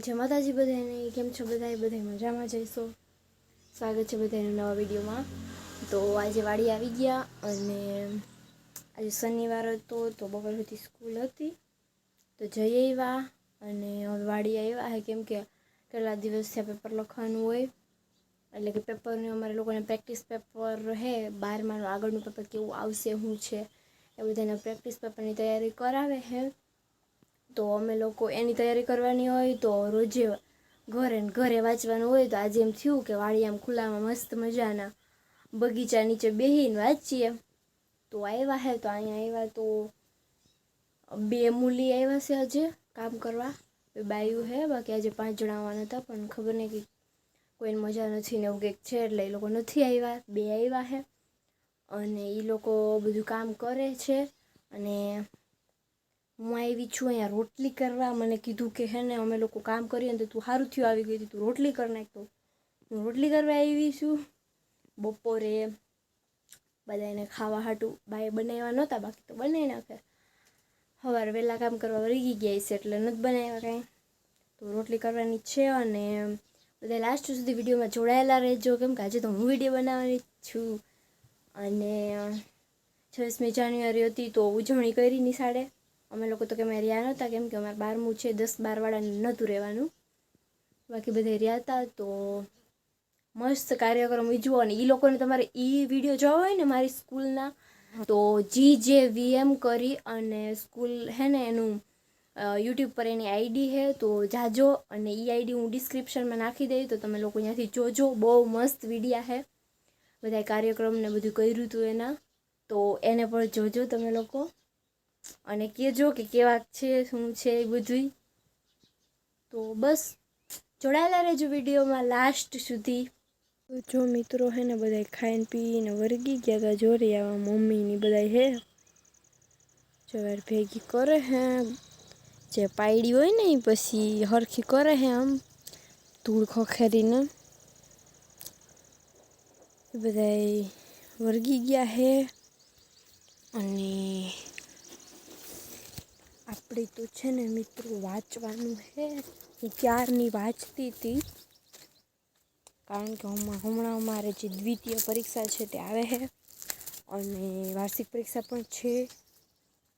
જય માતાજી બધાને કેમ છો બધા બધા મજામાં જઈશો સ્વાગત છે બધાને નવા વિડીયોમાં. તો આજે વાડી આવી ગયા અને આજે શનિવાર હતો, તો બપોર સુધી સ્કૂલ હતી. તો જઈ આવ્યા અને વાડી આવ્યા હે, કેમ કે કેટલા દિવસથી પેપર લખવાનું હોય. એટલે કે પેપરને અમારે લોકોને પ્રેક્ટિસ પેપર રહે બારમાનું આગળનું પેપર કેવું આવશે, શું છે, એ બધાને પ્રેક્ટિસ પેપરની તૈયારી કરાવે છે તો અમે લોકો એની તૈયારી કરવાની હોય તો રોજે ઘરે ઘરે વાંચવાનું હોય તો આજે એમ થયું કે વાડી આમ ખુલ્લામાં મસ્ત મજાના બગીચા નીચે બેસીને વાંચીએ. તો આવ્યા હે તો અહીંયા આવ્યા તો બે મૂલી આવ્યા છે આજે કામ કરવા. બે બાયું હે, બાકી આજે પાંચ જણા આવવાના હતા પણ ખબર નહીં કે કોઈને મજા નથી ને એવું કંઈક છે એટલે એ લોકો નથી આવ્યા બે આવ્યા હે અને એ લોકો બધું કામ કરે છે અને હું આવી છું અહીંયા રોટલી કરવા. મને કીધું કે હે ને, અમે લોકો કામ કરીએ ને તો તું સારું થયું આવી ગઈ તું રોટલી કરી નાખ તો. હું રોટલી કરવા આવી છું. બપોરે બધાને ખાવા હાટું બાએ બનાવ્યા નહોતા, બાકી તો બનાવી નાખે સવારે વહેલા કામ કરવા વળગી ગયા છે એટલે નથી બનાવ્યા કાંઈ. તો રોટલી કરવાની છે અને બધા લાસ્ટ સુધી વિડીયોમાં જોડાયેલા રહેજો. કેમ કે આજે તો હું વીડિયો બનાવવાની છું. અને છવ્વીસમી જાન્યુઆરી હતી તો ઉજવણી કરી નિશાળે. અમે લોકો તો કે અમે રહ્યા નહોતા કેમ કે અમારે બારમું છે, દસ બારવાળાને નહોતું રહેવાનું. બાકી બધા રહ્યા હતા તો મસ્ત કાર્યક્રમ ઉજવો અને એ લોકોને તમારે એ વીડિયો જોવા હોય ને મારી સ્કૂલના, તો જી જે વીએમ કરી અને સ્કૂલ હે ને એનું યુટ્યુબ પર એની આઈડી છે તો જાજો અને એ આઈડી હું ડિસ્ક્રિપ્શનમાં નાખી દઈ તો તમે લોકો ત્યાંથી જોજો. બહુ મસ્ત વિડીયા છે બધા કાર્યક્રમને બધું કર્યું હતું એના, તો એને પણ જોજો તમે લોકો. અને કહેજો કે કેવા છે, શું છે એ બધું તો બસ, જોડાયેલા રહેજો વિડીયોમાં લાસ્ટ સુધી. જો મિત્રો હે ને બધા ખાઈને પીને વર્ગી ગયા હતા જોરી આવા મમ્મીની બધા હે. જવાર ભેગી કરે હે જે પાયડી હોય ને પછી હરખી કરે હે આમ, ધૂળ ખખેરીને. બધા વર્ગી ગયા હે. અને આપણે તો છે ને મિત્રો વાંચવાનું છે હું ક્યારની વાંચતી હતી? કારણ કે હમણાં હમણાં અમારે જે દ્વિતીય પરીક્ષા છે તે આવે છે અને વાર્ષિક પરીક્ષા પણ છે.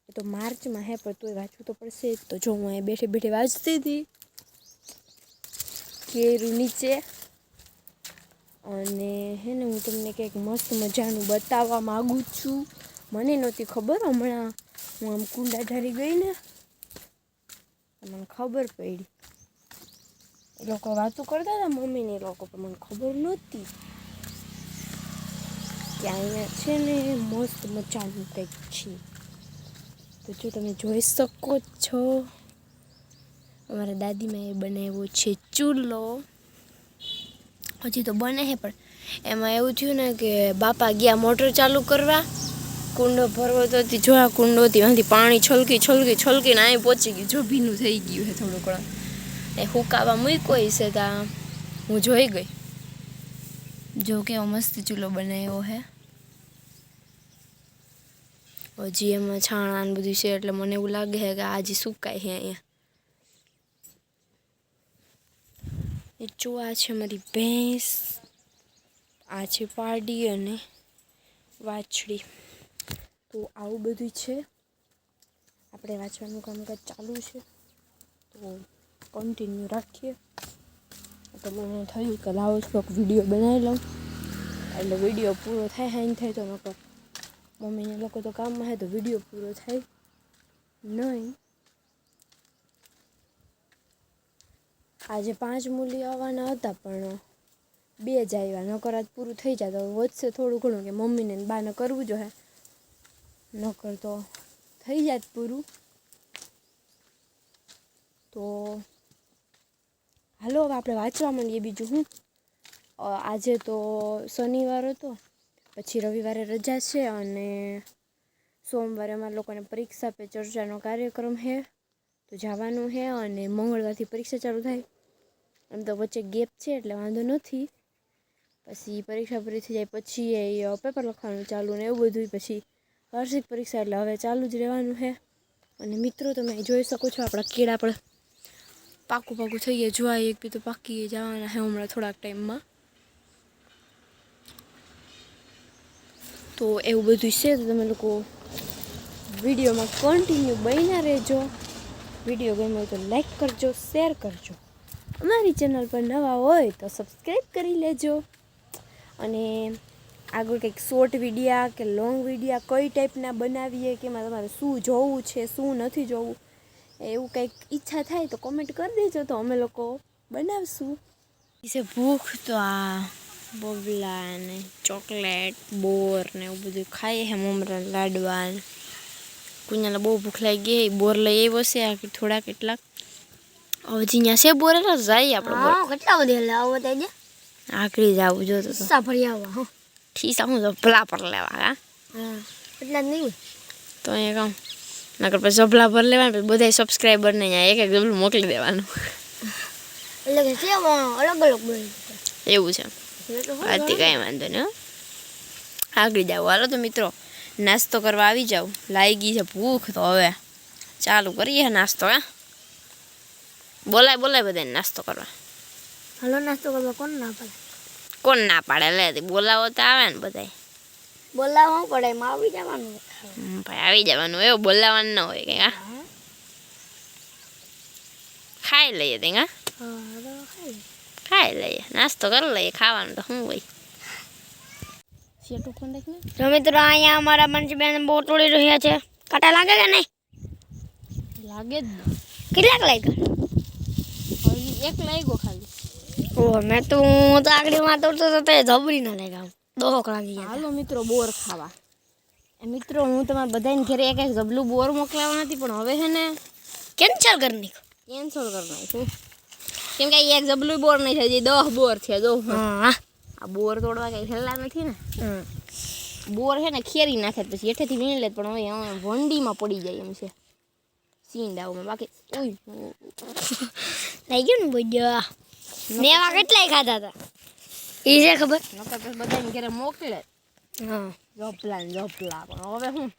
એ તો માર્ચમાં હે, પણ તોય વાંચવું તો પડશે. તો જો હું અહીં બેઠે બેઠે વાંચતી હતી. કેરું નીચે. અને હે ને હું તમને કંઈક મસ્ત મજાનું બતાવવા માગું છું. મને નહોતી ખબર હમણાં. હું આમ કુંડા ધરી ગઈ ને, મને ખબર પડી. એ લોકો વાતો કરતા હતા, મમ્મીને લોકો, પણ મને ખબર નહોતી. કે અહીંયા છે ને, મસ્ત મજાનું કંઈક છે. તો જો તમે જોઈ શકો છો, અમારા દાદીમાએ બનાવ્યો છે ચૂલો. હજી તો બને છે, પણ એમાં એવું થયું ને કે બાપા ગયા મોટર ચાલુ કરવા કુંડો ભરવો તો જો આ કુંડો હતી એમાંથી પાણી છલકી છલકી, છલકીને અહીં પહોંચી ગયું. જો ભીનું થઈ ગયું છે થોડું ઘણું એ હુકાવા મૂક્યો છે ત્યાં હું જોઈ ગઈ. જો કેવો મસ્ત ચૂલો બનાવ્યો હે. હજી એમાં છાણા ને બધું છે, એટલે મને એવું લાગે છે કે આજે સુકાય છે અહીંયા. એ જો આ છે મારી ભેંસ, આ છે પાડી અને વાછડી. તો આવું બધું છે. આપણે વાંચવાનું કામકાજ ચાલુ છે. તો કન્ટિન્યુ રાખીએ. તો મને થયું કે લાવો થોડોક વીડિયો બનાવી લઉં. એટલે વીડિયો પૂરો થાય હાઈન થાય તો નકર મમ્મીને લોકો તો કામમાં હે તો વીડિયો પૂરો થાય. નહીં. આજે પાંચ મૂલી આવવાના હતા, પણ બે જ આવ્યા. નકર આજ પૂરું થઈ જાય તો વધશે થોડું ઘણું કે મમ્મીને બાને કરવું જોઈએ નકર તો થઈ જાય પૂરું. તો હાલો, હવે આપણે વાંચવા માંડીએ બીજું હું. આજે તો શનિવાર હતો, પછી રવિવારે રજા છે અને સોમવારે અમારા લોકોને પરીક્ષા પે ચર્ચાનો કાર્યક્રમ છે તો જવાનું છે અને મંગળવારથી પરીક્ષા ચાલુ થાય. એમ તો વચ્ચે ગેપ છે એટલે વાંધો નથી. પછી પરીક્ષા પૂરી થઈ જાય, પછી એ પેપર લખવાનું ચાલુ ને એવું બધું પછી વાર્ષિક પરીક્ષા એટલે હવે ચાલુ જ રહેવાનું છે. અને મિત્રો, તમે જોઈ શકો છો આપણા કેળા પણ પાકું પાકું થઈ ગયા. જોવા એક બી તો પાકી જવાના છે હમણાં થોડાક ટાઈમમાં. તો એવું બધું છે. તો તમે લોકો વિડીયોમાં કન્ટિન્યુ બન્યા રહેજો. વીડિયો ગમ્યો તો લાઈક કરજો શેર કરજો. અમારી ચેનલ પર નવા હોય તો સબસ્ક્રાઈબ કરી લેજો. અને આગળ કંઈક શોર્ટ વિડીયા કે લોંગ વિડીયા કઈ ટાઈપના બનાવીએ કે એમાં તમારે શું જોવું છે શું નથી જોવું એવું કંઈક ઈચ્છા થાય તો કોમેન્ટ કરી દેજો તો અમે લોકો બનાવશું. છે ભૂખ તો આ બબલા ને ચોકલેટ બોર ને એવું બધું ખાઈએ હે મમરા લાડવા કુંજાને બહુ ભૂખ લાગી ગઈ બોર લઈ આવ્યો છે આ થોડા કેટલાક. હવે જ્યાં છે બોર એટલે જાય આપણે કેટલા બધા લાવો આકડી આવું જો તો. સસ્તા ભરી આવવા હો. ઠીસા હું ઝપલા પર લેવા હા એટલા જ નહીં તો અહીંયા કામ નકર પછી ઝપલા પર લેવાનું પછી બધા સબસ્ક્રાઈબરને અહીંયા એક એક ઝપલું મોકલી દેવાનું એટલે કે સેવ અલગ અલગ એવું છે આથી કાંઈ વાંધો નહીં. આગળ જાવ હાલો તો મિત્રો નાસ્તો કરવા આવી જાવ લાગી છે ભૂખ તો હવે ચાલુ કરીએ નાસ્તો હા બોલાય બોલાય બધાને નાસ્તો કરવા હલો નાસ્તો કરવા કોણ ના પડે કોણ ના પાડે? લે બોલાવો તો આવે ને બધાય. બોલાવવું પડે એમાં આવી જવાનું ભાઈ આવી જવાનું એવું બોલાવવાનું ન હોય કંઈ હા? ખાઈ લઈએ તે હા? ખાઈ લઈએ. નાસ્તો કરી લઈએ ખાવાનું તો શું હોય? તો મિત્રો અહીંયા અમારા મંચબેન બહુ તોડી રહ્યા છે. કાંટા લાગે કે નહીં? લાગે જ ને. કેટલાક લાગ્યો? એક લાગ્યો ખાલી. ઓ મેં તો હું તો આગળમાં તોડતો તો તે જબરી ના લાગ્યા દોહો કરાવી ગયા હાલો મિત્રો બોર ખાવા. એ મિત્રો હું તમારા બધાને ઘરે એક જબલું બોર મોકલાવા નથી પણ હવે છે ને કેન્સલ કરી નાખ. કેન્સલ કરી નાખું. કેમ કે એક જબલું બોર નહીં થાય જે દહ બોર છે જો. હા. આ બોર તોડવા કઈ હેલા નથી ને. બોર છે ને ખેરી નાખે પછી હેઠેથી વીણી લે પણ હવે હવે વંડીમાં પડી જાય એમ છે. સીંડાઓમાં બાકી ઓય. થઈ ગયું ને બોલ્યો મેવા કેટલાય ખાધા હતા. એ છે ખબર? નકર પછી બધાને ઘરે મોકલે. હા. જપલા ને જપલા પણ હવે હું?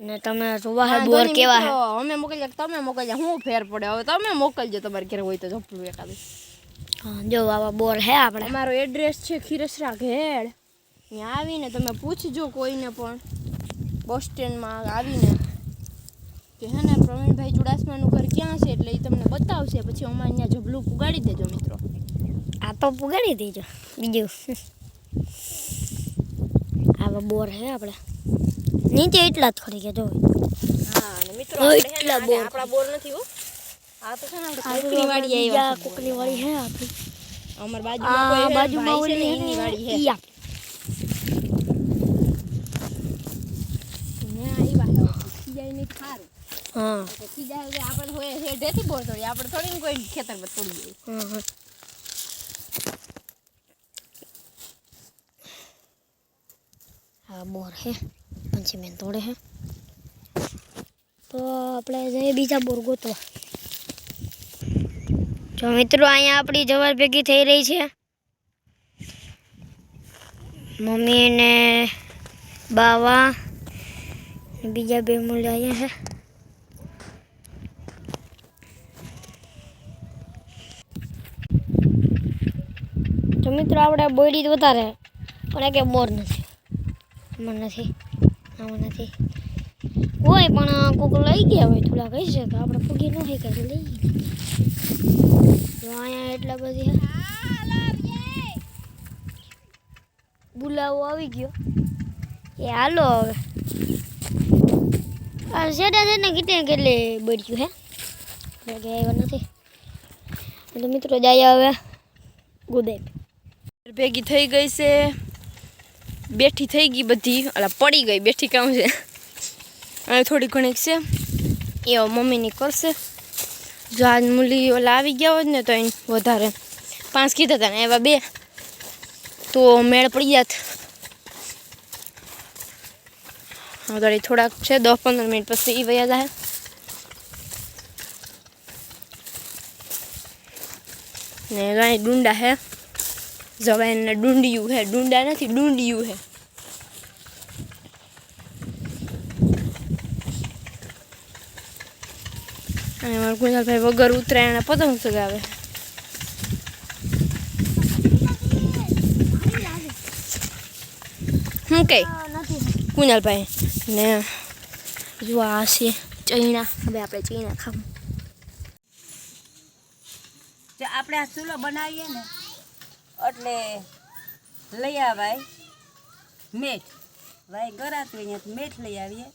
ને તમે સુવા બોર કેવા હે? અમે મોકલીએ કે તમે મોકલજો હું ફેર પડે? હવે તમે મોકલજો તમારે ઘરે હોય તો જપલું એકાદું. હા, જો આવા બોર હે આપણે. અમારો એડ્રેસ છે ખીરસરા ઘેડ. ત્યાં આવીને તમે પૂછજો કોઈને પણ. બસ સ્ટેન્ડમાં આવીને. કે હે ને પ્રવીણભાઈ ચુડાસમાનું ઘર ક્યાં છે એટલે એ તમને બતાવશે. પછી અમારે અહીંયા જબલું પુગાડી દેજો મિત્રો. આ તો પુગાડી દેજો. બીજું આવા બોર હે આપણે. નીચે એટલા જ ખરી કે જો હા મિત્રો ને એટલા બોર. આપણા બોર નથી હો. આ તો છે ને કોકની વાડી આવી કોકની વાડી હે આપણી. અમાર બાજુમાં કોઈ બાજુમાં ને ઓલી એની વાડી હે. ને આવી આવ્યા હે હવે સારું હા. તો ખીજાય એટલે આપણે હોય હેઠેથી બોર તોડીએ આપણે થોડી ને કોઈ ખેતર પર તોડી દઈએ. હા હા આ બોર હે. પછી મેં તોડે હે. તો આપણે જઈએ બીજા બોર ગોતવા. જો મિત્રો અહીંયા આપણી જવાર ભેગી થઈ રહી છે. મમ્મી ને બાવા ને બીજા બે મૂલ્ય અહીંયા છે તો મિત્રો આપણે બોયડી જ વધારે પણ કે બોર નથી. આમાં નથી. આમાં નથી. હોય પણ કોક લઈ ગયા હોય થોડા કહી છે કે આપણે પૂગી ન હોય કે લઈ તો અહીંયા એટલા બધી હે. બોલાવો આવી ગયો. એ હાલો હવે. આ સેટા છે ને કીધે કેટલે બળ્યું હે. એટલે કે આવ્યા નથી. તો મિત્રો જાય હવે ગુદેપ ભેગી થઈ ગઈ છે. બેઠી થઈ ગઈ બધી. અલા, પડી ગઈ, બેઠી કામ છે. અને થોડી ઘણી છે. એ મમ્મીની કરશે. જો આજ મૂલી ઓલા આવી ગયા હોત ને તો એને વધારે. પાંચ કીધા હતા ને એવા બે. તો મેળ પડી જાત. હવે થોડાક છે, દસ પંદર મિનિટ પછી એ વયા જાય ને ગાય ડુંડા હે. જવાઈન એને ડુંડિયું હે ડુંડા નથી ડુંડિયું હે અને મારા કુંજલભાઈ વગર ઉતરાયણ પતંગ સગાવે હું કઈ નથી. કુંજલભાઈ ને જો આ છે ચૈણા. હવે આપણે ચૈણા ખાવું. જો આપણે આ ચૂલો બનાવીએ ને એટલે લઈ આવાય મેઠ ભાઈ ગરાતું અહીંયા મેઠ લઈ આવીએ.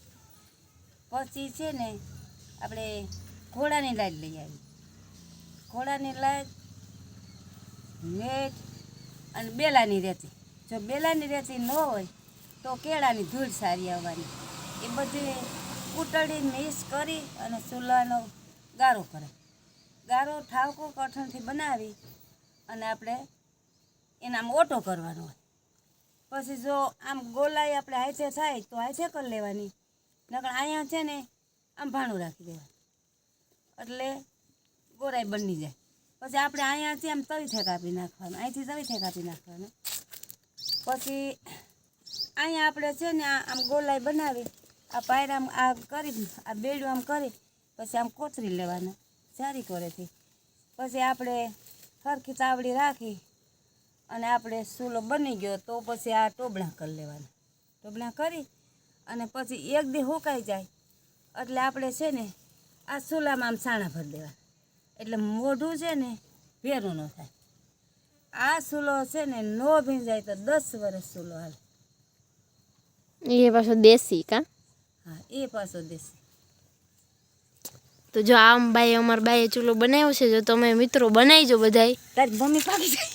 પછી છે ને આપણે ઘોડાની લાજ લઈ આવીએ. ઘોડાની લાજ મેઠ અને બેલાની રેતી. જો બેલાની રેતી ન હોય તો કેળાની ધૂળ સારી આવવાની. એ બધી કૂટડી મિક્સ કરી અને ચૂલાનો ગારો કરે. ગારો ઠાવકો કઠણથી બનાવી અને આપણે એને આમ ઓટો કરવાનો હોય. પછી જો આમ ગોલાઈ આપણે હાથે થાય તો હાથે કરી લેવાની. નકર અહીંયા છે ને આમ ભાણું રાખી દેવાનું. એટલે ગોરાઈ બની જાય. પછી આપણે અહીંયાથી આમ તવીથે કાપી નાખવાનું. અહીંથી તવીથે કાપી નાખવાનું. પછી અહીંયા આપણે છે ને આમ ગોલાઈ બનાવી, આ પાયરા આમ આ કરી, આ બેડું આમ કરી, પછી આમ કોથરી લેવાના. સારી કોરેથી. પછી આપણે સરખી તાવડી રાખી અને આપણે સૂલો બની ગયો તો પછી આ ટોબળા કરી લેવાના. ટોબળા કરી અને પછી એક દી હુકાઈ જાય. એટલે આપણે છે ને આ સૂલામાં આમ સાણા ભરી દેવા એટલે મોઢું છે ને ભેરું ન થાય. આ સૂલો છે ને નો ભીંજાય તો દસ વર્ષ સૂલો હાલે. એ પાછો દેશી કા? હા એ પાછો દેશી. તો જો આમ બાઈ અમાર બાઈએ ચૂલો બનાવ્યો છે જો તમે મિત્રો બનાવીજો બધાય. તારી મમ્મી પાકી જાય.